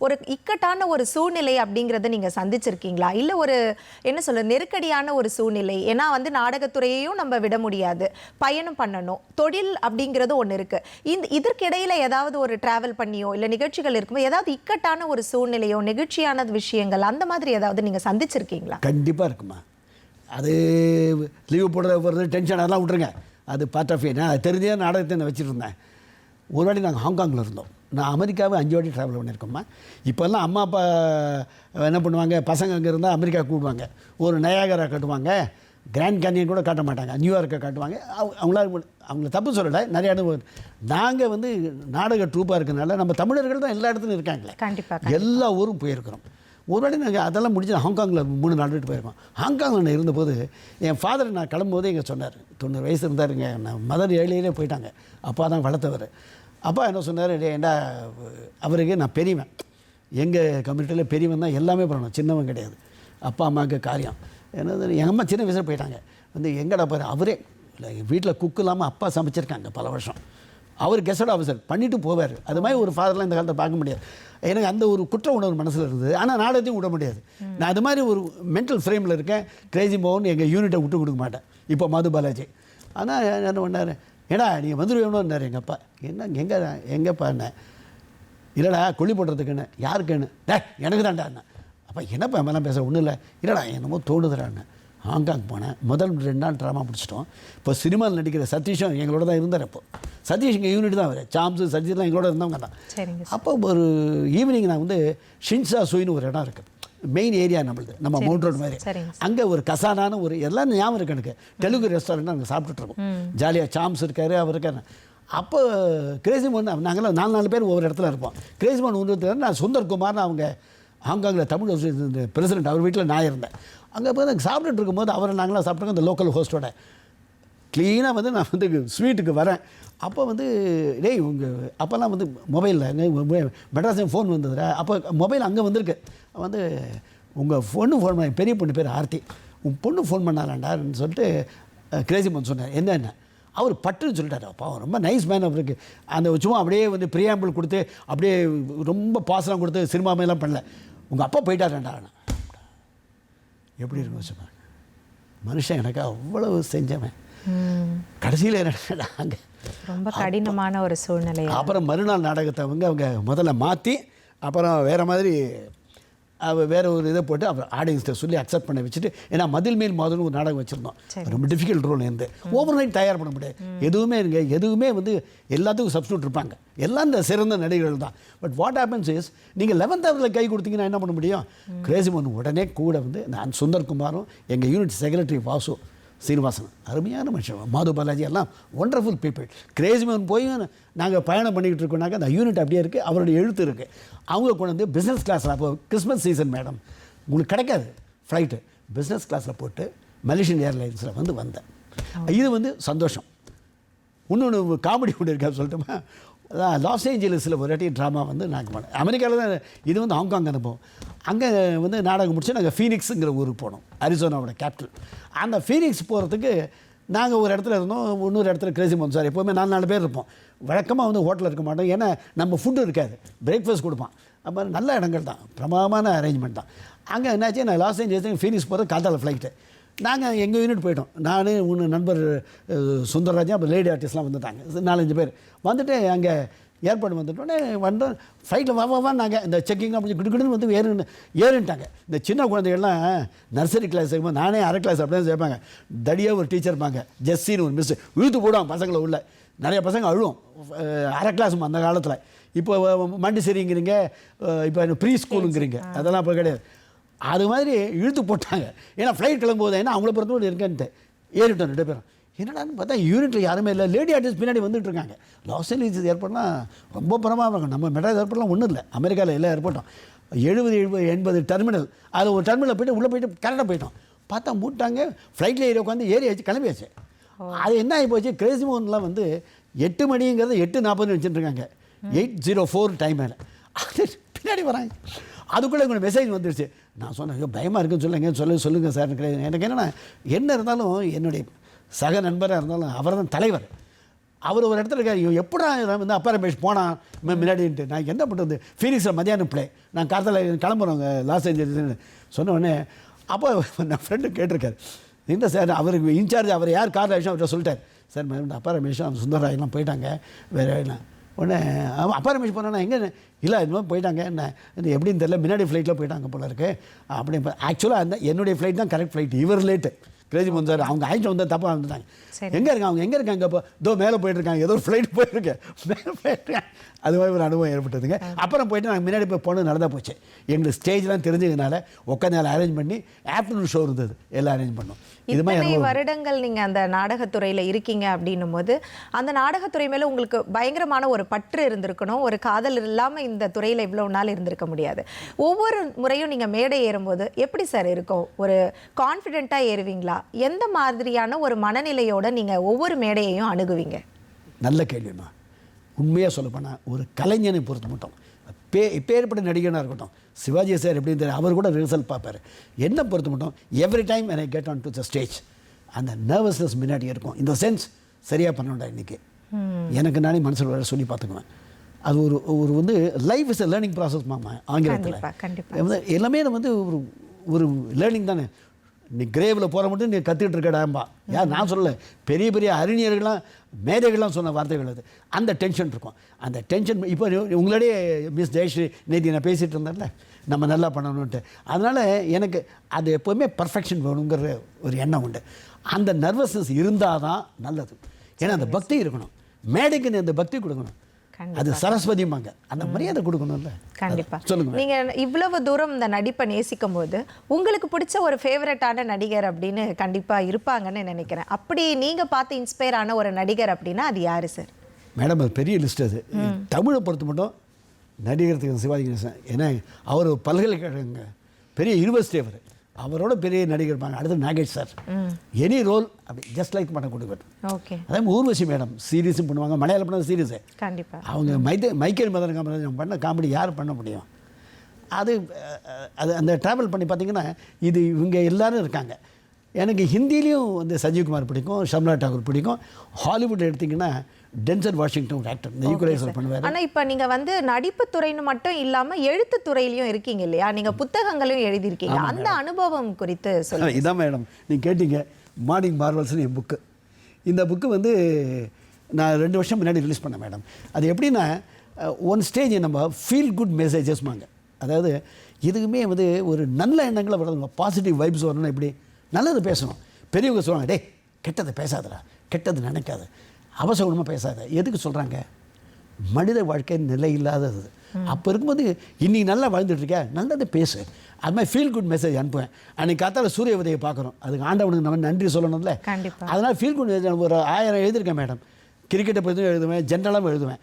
ஒரு இக்கட்டான ஒரு சூழ்நிலை அப்படிங்கறத நீங்க சந்திச்சிருக்கீங்களா? இல்ல ஒரு என்ன சொல்ல நெருக்கடியான ஒரு சூழ்நிலை? ஏன்னா வந்து நாடகத்துறையையும் நம்ம விட முடியாது. பயணம் பண்ணணும். தொழில் அப்படிங்கிறது ஒண்ணு இருக்கு. இந்த இதற்கிடையில ஏதாவது ஒரு டிராவல் பண்ணியோ இல்ல நிகழ்ச்சிகள் இருக்கும்போது ஏதாவது இக்கட்டான ஒரு சூழ்நிலையோ நெகிழ்ச்சியான விஷயங்கள் அந்த மாதிரி ஏதாவது நீங்கள் சந்திச்சிருக்கீங்களா? கண்டிப்பாக இருக்குமா. அது லீவு போடுறது போடுறது டென்ஷன் அதெல்லாம் விட்ருங்க அது பார்ட் ஆஃப் நான் அது தெரிஞ்சே நாடகத்தை நான் வச்சுருந்தேன் ஒரு வாட்டி நாங்கள் ஹாங்காங்கில் இருந்தோம். நான் அமெரிக்காவே அஞ்சு வாட்டி ட்ராவல் பண்ணியிருக்கோம்மா. இப்போல்லாம் அம்மா அப்பா என்ன பண்ணுவாங்க? பசங்க அங்கே இருந்தால் அமெரிக்கா கூடுவாங்க. ஒரு நயாகரா கட்டுவாங்க. கிராண்ட் கேனியன் கூட காட்ட மாட்டாங்க. நியூயார்க்கை காட்டுவாங்க. அவங்க அவங்களால அவங்கள தப்பு சொல்லலை. நிறைய அனுபவம் நாங்கள் வந்து நாடக ட்ரூப்பாக இருக்கனால நம்ம தமிழர்கள் தான் எல்லா இடத்துலையும் இருக்காங்களே. கண்டிப்பா எல்லா ஊரும் போயிருக்கிறோம். ஒரு வாட்டி நாங்கள் அதெல்லாம் முடிச்சு ஹாங்காங்கில் மூணு நாள் விட்டு போயிருக்கோம். ஹாங்காங்கில் நான் இருந்தபோது என் ஃபாதர் நான் கிளம்பும்போது எங்கே சொன்னார். தொண்ணூறு வயசு இருந்தாருங்க. நான் மதர் ஏழையிலே போயிட்டாங்க. அப்பா தான் வளர்த்தவர். அப்பா என்ன சொன்னார்? "டேய், ஏண்டா அவருக்கு நான் பெரியவன். எங்கள் கம்யூனிட்டியில் பெரியவன் தான் எல்லாமே பண்ணணும். சின்னவன் கிடையாது. அப்பா அம்மாவுக்கு காரியம். என்னது எங்கள் அம்மா சின்ன வயசில் போயிட்டாங்க. வந்து எங்கடா பாரு அவரே இல்லை வீட்டில் குக்கு இல்லாமல் அப்பா சமைச்சிருக்காங்க பல வருஷம். அவர் கெஸ்ட் ஆஃபீஸர் பண்ணிட்டு போவார். அது மாதிரி ஒரு ஃபாதர்லாம் இந்த காலத்தை பார்க்க முடியாது. எனக்கு அந்த ஒரு குற்ற உணர்வு மனசில் இருந்தது. ஆனால் நாடகத்தையும் விட முடியாது. நான் அது மாதிரி ஒரு மென்டல் ஃப்ரேமில் இருக்கேன். கிரேசி மோகன் எங்கள் யூனிட்டை விட்டு கொடுக்க மாட்டேன். இப்போ மது பாலாஜி. ஆனால் என்ன பண்ணார்? ஏடா நீங்கள் வந்துடுவேணும்னாரு எங்கள் அப்பா. என்ன எங்கே எங்கேப்பா என்ன? இல்லைடா கொல்லி போடுறதுக்குன்னு யாருக்குன்னு டே எனக்கு தான்டா என்ன? அப்போ என்னப்பா எல்லாம் பேச ஒன்றும் இல்லை. இல்லைடா என்னமோ தோணுதுடான்னு ஹாங்காங் போனேன். முதல் ரெண்டு நாள் ட்ராமா பிடிச்சிட்டோம் இப்போ சினிமாவில் நடிக்கிற சதீஷும் எங்களோட தான் இருந்தார் அப்போ. சதீஷ் எங்கள் யூனிட் தான் அவர் சாம்ஸு சதீஷ்லாம் எங்களோட இருந்தவங்க தான். அப்போ ஒரு ஈவினிங் நான் வந்து ஷின்சா சுயின்னு ஒரு இடம் இருக்குது மெயின் ஏரியா நம்மளுது. நம்ம மவுண்ட் ரோடு மாதிரி. அங்கே ஒரு கசானான ஒரு எல்லாம் ஞாபகம் இருக்கு எனக்கு. தெலுங்கு ரெஸ்டாரண்ட் அங்கே சாப்பிட்டுட்டு இருக்கோம். ஜாலியாக சாம்ஸ் இருக்காரு அவர் இருக்காரு. அப்போ கிரேசி மோகன் நாங்களாம் நாலு நாலு பேர் ஒவ்வொரு இடத்துல இருப்போம். கிரேசி மோகன் ஒன்று நான் சுந்தர் குமார்னு அவங்க ஹாங்காங்கில் தமிழ் பிரசிடென்ட் அவர் வீட்டில் நான் இருந்தேன். அங்கே போய் நாங்கள் சாப்பிட்டுட்டு இருக்கும்போது அவரை நாங்களாம் சாப்பிட்டோங்க அந்த லோக்கல் ஹோஸ்ட்டோட க்ளீனாக வந்து நான் வந்து ஸ்வீட்டுக்கு வரேன். அப்போ வந்து டேய் உங்கள் அப்போல்லாம் வந்து மொபைலில் மெட்ராஸ் ஃபோன் வந்ததுடா. அப்போ மொபைல் அங்கே வந்திருக்கு. வந்து உங்கள் பொண்ணு ஃபோன் பண்ண பெரிய பொண்ணு பேர் ஆர்த்தி. உன் பொண்ணு ஃபோன் பண்ணாலாண்டான்னு சொல்லிட்டு கிரேசி மோகன் சொன்னார். என்ன என்ன? அவர் பட்டுன்னு சொல்லிட்டார். அப்பா ரொம்ப நைஸ் மேன் அவருக்கு அந்த சும்மா அப்படியே வந்து பிரியாம்பிள் கொடுத்து அப்படியே ரொம்ப பாசனம் கொடுத்து சினிமா பண்ணல. உங்கள் அப்பா போயிட்டாரேண்டா எப்படி இருக்கும் சும்மா மனுஷன் எனக்கு அவ்வளவு செஞ்சவன். கடைசியில் என்ன அங்கே. ரொம்ப கடினமான ஒரு சூழ்நிலை. அப்புறம் மறுநாள் நாடகத்தை அவங்க அவங்க முதல்ல மாற்றி அப்புறம் வேறு மாதிரி வேற ஒரு இதை போட்டு அப்புறம் ஆடியன்ஸ்கிட்ட சொல்லி அக்செப்ட் பண்ண வச்சுட்டு ஏன்னா மதில் மேல் மோதல்னு ஒரு நாடகம் வச்சுருந்தோம். சரி. ரொம்ப டிஃபிகல்ட் ரோல் இருந்து. ஓவர் நைட் தயார் பண்ண முடியாது. எதுவுமே இருங்க எதுவுமே வந்து எல்லாத்துக்கும் சப்ஸ்டியூட் இருப்பாங்க. எல்லாம் இந்த சிறந்த நடிகர்கள் தான். பட் வாட் ஹேப்பன்ஸ் இஸ் நீங்கள் லெவன்த் ஹவரில் கை கொடுத்தீங்கன்னா என்ன பண்ண முடியும்? கிரேசி மோகன் உடனே கூட வந்து நான் சுந்தர்குமாரும் எங்கள் யூனிட் செக்ரட்டரி வாசு சீனிவாசன். அருமையான மனுஷன். மாது பாலாஜி எல்லாம் ஒண்டர்ஃபுல் பீப்புள் கிரேசிமன் போய் நாங்கள் பயணம் பண்ணிக்கிட்டு இருக்கோம்னாக்க அந்த யூனிட் அப்படியே இருக்குது அவருடைய எழுத்து இருக்குது அவங்க கொண்டு வந்து பிஸ்னஸ் கிளாஸில் அப்போ கிறிஸ்மஸ் சீசன் மேடம் உங்களுக்கு கிடைக்காது ஃப்ளைட்டு பிஸ்னஸ் கிளாஸில் போட்டு மலேசியன் ஏர்லைன்ஸில் வந்து வந்தேன். இது வந்து சந்தோஷம். இன்னொன்று காமெடி ஒன்று இருக்கா சொல்லட்டுமா? லாஸ் ஏஞ்சலஸில் ஒரு வாட்டி ட்ராமா வந்து நாங்கள் பண்ணோம் அமெரிக்காவில் தான் இது வந்து ஹாங்காங் அனுபவம் அங்கே வந்து நாடகம் முடிச்சு நாங்கள் ஃபீனிக்ஸுங்கிற ஊருக்கு போனோம் அரிசோனாவோட கேபிட்டல் அந்த ஃபீனிக்ஸ் போகிறதுக்கு நாங்கள் ஒரு இடத்துல இருந்தோம் இன்னொரு இடத்துல கிரேசி மோகன் சார் எப்போவுமே நாலு நாலு பேர் இருப்போம். வழக்கமாக வந்து ஹோட்டலில் இருக்க மாட்டோம் ஏன்னா நம்ம ஃபுட்டு இருக்காது. பிரேக்ஃபாஸ்ட் கொடுப்பான். அப்போ நல்ல இடங்கள் தான் பிரமாதமான அரேஞ்ச்மெண்ட் தான். அங்கே என்னாச்சு நான் லாஸ் ஏஞ்சல்ஸ் ஃபீனிக்ஸ் போகிறது காத்தால ஃப்ளைட்டு நாங்கள் எங்கள் யூனிட் போயிட்டோம். நான் உன் நண்பர் சுந்தரராஜன் அப்புறம் லேடி ஆர்டிஸ்ட்லாம் வந்துட்டாங்க. நாலஞ்சு பேர். வந்துட்டு அங்கே ஏற்பாடு வந்துட்டோன்னே வந்தோம். ஃப்ளைட்டில் வா வா நாங்கள் இந்த செக்கிங் அப்படி கிடுக்கிடுன்னு வந்து ஏறு ஏறுன்ட்டாங்க இந்த சின்ன குழந்தைகள்லாம் நர்சரி கிளாஸ் சேர்க்கும்போது நானே அரை கிளாஸ் அப்படியே சேர்ப்பாங்க. தடியாக ஒரு டீச்சர் இருப்பாங்க. ஜெஸ்ஸின்னு ஒரு மிஸ் இழுத்து போடுவாங்க பசங்களை உள்ள. நிறைய பசங்க அழுவும். அரை கிளாஸ் அந்த காலத்தில். இப்போ மண்டிசேரிங்கிறீங்க இப்போ ப்ரீ ஸ்கூலுங்கிறீங்க அதெல்லாம் இப்போ கிடையாது. அது மாதிரி இழுத்து போட்டாங்க. ஏன்னா ஃப்ளைட் கிளம்பும்போது ஏன்னா அவங்கள பொறுத்தவரை இருக்கேன்ட்டு ஏறிட்டோம் ரெண்டு பேரும். என்னடான்னு பார்த்தா யூனிட்டில் யாருமே இல்லை. லேடி ஆர்டிஸ்ட் பின்னாடி வந்துட்டு இருக்காங்க. லாஸ் ஏஞ்சல்ஸ் ஏர்போர்ட்லாம் ரொம்ப பரமாக இருக்கும். நம்ம மெட்ராஸ் ஏர்போர்ட்லாம் ஒன்றும் இல்லை. அமெரிக்காவில் எல்லா ஏர்போர்ட்டும் எழுபது எழுபது எண்பது டெர்மினல் அதில் ஒரு டெர்மினல் போயிட்டு உள்ளே போயிட்டு கரெக்டாக போயிட்டோம். பார்த்தா மூட்டாங்க ஃப்ளைட்டில் ஏறி உட்காந்து ஏறி ஆச்சு கிளம்பியாச்சு அது என்ன ஆகி போச்சு? கிரேசி மோகன்லாம் வந்து எட்டு மணிங்கிறது எட்டு நாற்பதுன்னு வச்சுட்டு இருக்காங்க. எயிட் ஜீரோ ஃபோர் டைமில் அது பின்னாடி வராங்க. அதுக்குள்ளே உங்களுக்கு மெசேஜ் வந்துருச்சு. நான் சொன்னேன் ஐயோ பயமாக இருக்குன்னு சொல்லுங்க சொல்ல சொல்லுங்கள் சார் எனக்கு எனக்கு என்னென்னா என்ன இருந்தாலும் என்னுடைய சக நண்பராக இருந்தாலும் அவர் தான் தலைவர். அவர் ஒரு இடத்துல இருக்கார் ஐயோ எப்படா வந்து அப்பா ரமேஷ் போனான் முன்னாடின்ட்டு. நான் என்ன பண்ணுறது ஃபீனிக்ஸில் மதியானம் பிளே நான் காலத்தில் கிளம்புறோங்க லாஸ் ஏஞ்சல்ஸ்னு சொன்ன உடனே அப்போ நான் ஃப்ரெண்டு கேட்டிருக்காரு. இல்லை சார் அவருக்கு இன்சார்ஜ் அவர் யார் கார் ஆயிடுச்சோ அவர்கிட்ட சொல்லிட்டார்? சார் மேம் அப்பா ரமேஷும் அந்த போயிட்டாங்க வேறு என்ன உடனே அவன் அப்பா ரமேஷ் போனானா எங்கே இல்லை இது மாதிரி போயிட்டாங்க. என்ன? இது எப்படின்னு தெரியல. முன்னாடி ஃப்ளைட்டில் போயிட்டாங்க போல இருக்கு. அப்படி ஆக்சுவலாக அந்த என்னுடைய ஃப்ளைட் தான் கரெக்ட் ஃப்ளைட் இவர் லேட்டு கிரேசி மோகன் சார் அவங்க ஆயிட்டு வந்தால் தப்பாக வந்துட்டாங்க. சரி. எங்கே இருக்காங்க? அவங்க எங்கே இருக்காங்க இப்போ? இதோ மேலே போயிட்டு இருக்காங்க ஏதோ ஒரு ஃப்ளைட் போயிட்டுருக்கேன் மேலே போயிட்டுருக்கேன் அது மாதிரி ஒரு அனுபவம் ஏற்பட்டதுங்க. அப்புறம் போயிட்டு நாங்கள் முன்னாடி போய் போனது நடந்தா போச்சு. எங்களுக்கு ஸ்டேஜ்லாம் தெரிஞ்சதுனால உட்காந்து எல்லாம் அரேஞ்ச் பண்ணி ஆஃப்டர்நூன் ஷோ இருந்தது. எல்லாம் அரேஞ்ச் பண்ணோம். இது மாதிரி வருடங்கள் நீங்க அந்த நாடகத்துறையில இருக்கீங்க அப்படின்னும் போது அந்த நாடகத்துறை மேல உங்களுக்கு பயங்கரமான ஒரு பற்று இருந்திருக்கணும். ஒரு காதல் இல்லாம இந்த துறையில இவ்வளவு நாள் இருந்திருக்க முடியாது. ஒவ்வொரு முறையும் நீங்க மேடை ஏறும்போது எப்படி சார் இருக்கும்? ஒரு கான்ஃபிடென்ட்டா ஏறுவீங்களா? எந்த மாதிரியான ஒரு மனநிலையோட நீங்க ஒவ்வொரு மேடையையும் அணுகுவீங்க? நல்ல கேள்விம்மா உண்மையாக சொல்லப்போனால் ஒரு கலைஞனை பொறுத்த மட்டும் பே இப்பேற்பட்ட நடிகனாக இருக்கட்டும் சிவாஜி சார் எப்படின்னு தெரியும் அவர் கூட ரிசல்ட் பார்ப்பார். என்னை பொறுத்த மட்டும் every time I get on to the stage அந்த நர்வஸ்னஸ் முன்னாடி இருக்கும். இந்த சென்ஸ் சரியாக பண்ணணும்டா இன்றைக்கி எனக்கு நானே மனசில் வர சொல்லி பார்த்துக்குவேன். அது ஒரு ஒரு வந்து life is a learning process மாமா ஆங்கிலத்தில். எல்லாமே நம்ம வந்து ஒரு ஒரு லேர்னிங் தானே. நீ கிரேவில் போகிற மட்டும் நீ கற்றுக்கிட்டு இருக்கடாம்பா யார் நான் சொல்லலை. பெரிய பெரிய அறிஞர்கள்லாம் மேதைகள்லாம் சொன்ன வார்த்தைகள் அது. அந்த டென்ஷன் இருக்கும். அந்த டென்ஷன் இப்போ உங்களோடய மிஸ் ஜெயஸ்ரீ நேற்று நான் பேசிகிட்டு இருந்தேன்ல. நம்ம நல்லா பண்ணணுன்ட்டு அதனால் எனக்கு அது எப்போவுமே பர்ஃபெக்ஷன் வேணுங்கிற ஒரு எண்ணம் உண்டு. அந்த நர்வஸ்னஸ் இருந்தால் தான் நல்லது. ஏன்னா அந்த பக்தி இருக்கணும். மேடைக்கு நீ அந்த பக்தி கொடுக்கணும். அது சரஸ்வதிம்பாங்க. அந்த மரியாதை கொடுக்கணும்ல. கண்டிப்பா. அது- சொல்லுங்க நீங்க இவ்வளவு தூரம் இந்த நடிப்பை நேசிக்கும் போது உங்களுக்கு பிடிச்ச ஒரு ஃபேவரட்டான நடிகர் அப்படின்னு கண்டிப்பா இருப்பாங்கன்னு நினைக்கிறேன். அப்படி நீங்க பார்த்து இன்ஸ்பயர் ஆன ஒரு நடிகர் அப்படின்னா அது யாரு சார் மேடம் அது பெரிய லிஸ்ட் அது. தமிழை பொறுத்த மட்டும் நடிகர் சிவாஜி கணேசன். ஏன்னா அவர் பல்கலைக்கழகங்க. பெரிய யூனிவர்சிட்டி அவர். அவரோட பெரிய நடிகர் இருப்பாங்க அடுத்து நாகேஷ் சார். எனி ரோல் அப்படி ஜஸ்ட் லைக் பண்ண கொடுப்பார் ஓகே. அதே மாதிரி ஊர்வசி மேடம் சீரியஸும் பண்ணுவாங்க மலையாள பண்ண சீரியஸு கண்டிப்பா. அவங்க மைத மைக்கேல் மதன் காமராஜன் பண்ண காமெடி யார் பண்ண முடியும்? அது அது அந்த ட்ராவல் பண்ணி பார்த்தீங்கன்னா இது இவங்க எல்லாரும் இருக்காங்க. எனக்கு ஹிந்திலையும் வந்து சஞ்சீவ்குமார் பிடிக்கும் ஷம்லா டாகூர் பிடிக்கும். ஹாலிவுட் எடுத்திங்கன்னா டென்சர் வாஷிங்டன் ஒரு ஆக்டர் இந்த ஈக்குவலைசர் பண்ணுவார். ஆனா இப்ப நீங்க வந்து நடிப்பு துறைன்னு மட்டும் இல்லாம எழுத்து துறையிலயும் இருக்கீங்க இல்லையா? நீங்க புத்தகங்களையும் எழுதியிருக்கீங்க. அந்த அனுபவம் குறித்து சொல்லுங்க இதான் மேடம் நீங்கள் கேட்டீங்க மார்னிங் மார்வல்ஸ்னு என் புக்கு இந்த புக்கு வந்து நான் ரெண்டு வருஷம் முன்னாடி ரிலீஸ் பண்ணேன் மேடம் அது எப்படின்னா ஒன் ஸ்டேஜ் நம்ம ஃபீல் குட் மெசேஜஸ்மாங்க அதாவது இதுக்குமே வந்து ஒரு நல்ல எண்ணங்களை வரணும் பாசிட்டிவ் வைப்ஸ் வரணும் எப்படி? நல்லது பேசணும். பெரியவங்க சொல்லுவாங்க டேய் கெட்டதை பேசாதடா. கெட்டது நினைக்காத. அவசரமாக பேசாத. எதுக்கு சொல்கிறாங்க மனித வாழ்க்கை நிலை இல்லாதது அப்போ இருக்கும்போது இன்னைக்கு நல்லா வாழ்ந்துட்டு இருக்க நல்லது பேசு. அது மாதிரி ஃபீல் குட் மெசேஜ் அனுப்புவேன். அன்னைக்கு காத்தால சூரிய உதயை பார்க்குறோம். அதுக்கு ஆண்டவனுக்கு நம்ம நன்றி சொல்லணும்ல. அதனால் ஃபீல் குட் மெசேஜ் ஒரு ஆயிரம் எழுதியிருக்கேன் மேடம் கிரிக்கெட்டை பற்றியும் எழுதுவேன் ஜென்ரலாகவும் எழுதுவேன்.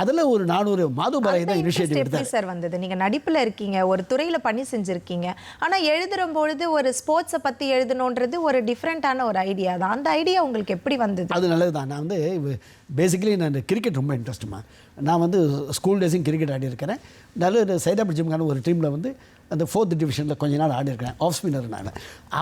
அதில் ஒரு நானூறு அந்த தான் இனிஷியேட்டிவ் எடுத்தார். சார் வந்தது? நீங்க நடிப்புல இருக்கீங்க ஒரு துறையில பணி செஞ்சிருக்கீங்க. ஆனா எழுதுற பொழுது ஒரு ஸ்போர்ட்ஸை பத்தி எழுதணுன்றது ஒரு டிஃப்ரெண்டான ஒரு ஐடியா தான். அந்த ஐடியா உங்களுக்கு எப்படி வந்தது? அது நல்லது தான் நான் வந்து பேசிக்கலி நான் கிரிக்கெட் ரொம்ப இன்ட்ரெஸ்ட்டுமா நான் வந்து ஸ்கூல் டேஸும் கிரிக்கெட் ஆடி இருக்கிறேன். நல்ல சைதாபுரி ஜிம்கான ஒரு டீமில் வந்து அந்த ஃபோர்த் டிவிஷனில் கொஞ்ச நாள் ஆடி இருக்கிறேன். ஆஃப் ஸ்பின்னர் நான்.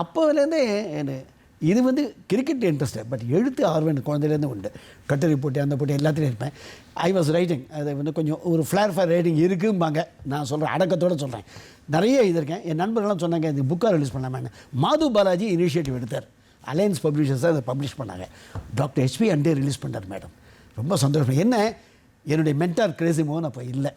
அப்போலேருந்தே எனக்கு இது வந்து கிரிக்கெட் இன்ட்ரெஸ்ட் பட் எழுத்து ஆர்வம் எனக்கு குழந்தையிலேருந்து உண்டு. கட்டுரை போட்டி அந்த போட்டி எல்லாத்துலேயும் இருப்பேன். ஐ வாஸ் ரைட்டிங் அது வந்து கொஞ்சம் ஒரு ஃப்ளேர் ஃபார் ரைட்டிங் இருக்கும்பாங்க. நான் சொல்கிறேன் அடக்கத்தோடு சொல்கிறேன் நிறைய எழுதியிருக்கேன் என் நண்பர்கள்லாம் சொன்னாங்க இது புக்காக ரிலீஸ் பண்ணலாமே மாது பாலாஜி இனிஷியேட்டிவ் எடுத்தார். அலையன்ஸ் பப்ளிஷர்ஸ் அதை பப்ளிஷ் பண்ணாங்க. டாக்டர் ஹெச்பி அண்டே ரிலீஸ் பண்ணார் மேடம் ரொம்ப சந்தோஷம். என்ன? என்னுடைய மென்டார் கிரேசி மோகன் அப்போ இல்லை.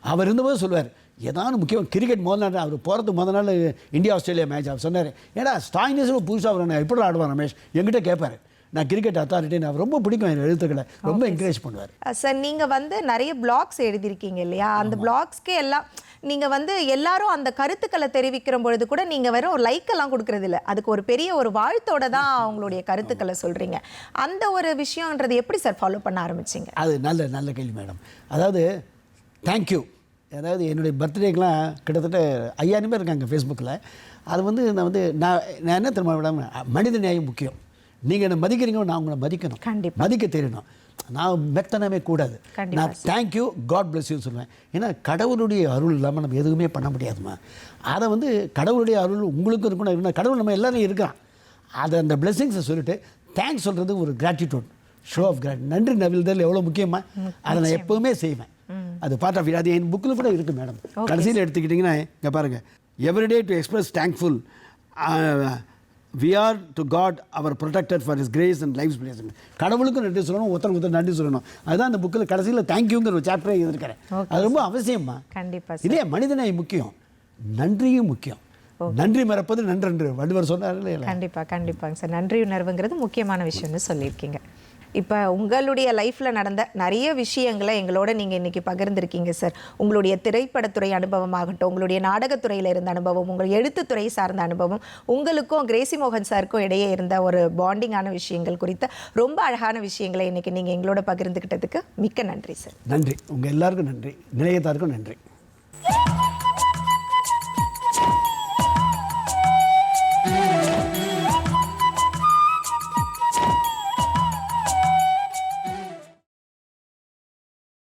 அவர் இருந்தபோது சொல்லுவார் ஏதாவது முக்கியம் கிரிக்கெட் முதல் நாள் அவர் போகிறதுக்கு முதல் நாள் இந்தியா ஆஸ்திரேலியா மேட்ச் அவர் சொன்னார் ஏடா ஸ்டாயினஸில் புதுசாக வரணும் எப்படி ஆடுவார் ரமேஷ்? என்கிட்ட கேட்பார். நான் கிரிக்கெட் அத்தாரிட்டி நான் ரொம்ப பிடிக்கும் என் எழுத்துக்களை. ரொம்ப என்கரேஜ் பண்ணுவார். சார் நீங்க வந்து நிறைய பிளாக்ஸ் எழுதியிருக்கீங்க இல்லையா? அந்த பிளாக்ஸ்க்கு எல்லாம் நீங்க வந்து எல்லாரும் அந்த கருத்துக்களை தெரிவிக்கிற பொழுது கூட நீங்க வெறும் லைக் எல்லாம் கொடுக்கறது இல்ல. அதுக்கு ஒரு பெரிய ஒரு வாழ்த்தோட தான் அவங்களுடைய கருத்துக்களை சொல்றீங்க. அந்த ஒரு விஷயம்ன்றது எப்படி சார் ஃபாலோ பண்ண ஆரம்பிச்சீங்க? அது நல்ல நல்ல கேள்வி மேடம் அதாவது தேங்க்யூ அதாவது என்னுடைய பர்த்டேக்கெலாம் கிட்டத்தட்ட ஐயாயிரம் பேர் இருக்காங்க ஃபேஸ்புக்கில் அது வந்து நான் வந்து நான் நான் என்ன தெரியுமா மேடம் மனித நியாயம் முக்கியம். நீங்கள் என்னை மதிக்கிறீங்க நான் உங்களை மதிக்கணும். கண்டிப்பா. மதிக்க தெரியணும் நான் மெத்தனமே கூடாது. நான் தேங்க்யூ காட் bless you சொல்லுவேன். ஏன்னா கடவுளுடைய அருள் இல்லாமல் நம்ம எதுவுமே பண்ண முடியாதுமா அதை வந்து கடவுளுடைய அருள் உங்களுக்கும் இருக்கணும். கடவுள் நம்ம எல்லாரும் இருக்கிறான். அதை அந்த பிளெஸிங்ஸை சொல்லிட்டு தேங்க்ஸ் சொல்கிறது ஒரு கிராட்டிடியூட் ஷோ ஆஃப் கிராட் நன்றி நவில்தல் எவ்வளோ முக்கியமா அதை நான் எப்போவுமே செய்வேன். அது பார்ட் ஆஃப் அது என் புக்கில் கூட இருக்குது மேடம் கடைசியில் எடுத்துக்கிட்டிங்கன்னா இங்கே பாருங்கள் everyday to express thankful we are to God our protected for is grace and life place கடவுளுக்கும் நன்றி சொல்லணும் ஒருத்தருக்கு ஒருத்தர் நன்றி சொல்லணும். அதுதான் அந்த புக்கில் கடைசியில் தேங்க்யூங்கிற ஒரு சாப்டரே எழுதிருக்கிறேன் அது ரொம்ப அவசியம்மா கண்டிப்பா சார் இல்லையா மனிதனை முக்கியம் நன்றியும் முக்கியம். நன்றி மறப்பது நன்றன்று. வள்ளுவர் சொன்னார்களே கண்டிப்பா கண்டிப்பாங்க சார் நன்றி உணர்வுங்கிறது முக்கியமான விஷயம்னு சொல்லியிருக்கீங்க. இப்போ உங்களுடைய லைஃப்பில் நடந்த நிறைய விஷயங்களை எங்களோட நீங்கள் இன்றைக்கி பகிர்ந்திருக்கீங்க சார் உங்களுடைய திரைப்படத்துறை அனுபவமாகட்டும் உங்களுடைய நாடகத்துறையில் இருந்த அனுபவம் உங்கள் எழுத்துத்துறை சார்ந்த அனுபவம் உங்களுக்கும் கிரேசி மோகன் சாருக்கும் இடையே இருந்த ஒரு பாண்டிங்கான விஷயங்கள் குறித்த ரொம்ப அழகான விஷயங்களை இன்றைக்கி நீங்கள் எங்களோட பகிர்ந்துக்கிட்டதுக்கு மிக்க நன்றி சார் நன்றி. உங்கள் எல்லாருக்கும் நன்றி. நிலையத்தாருக்கும் நன்றி.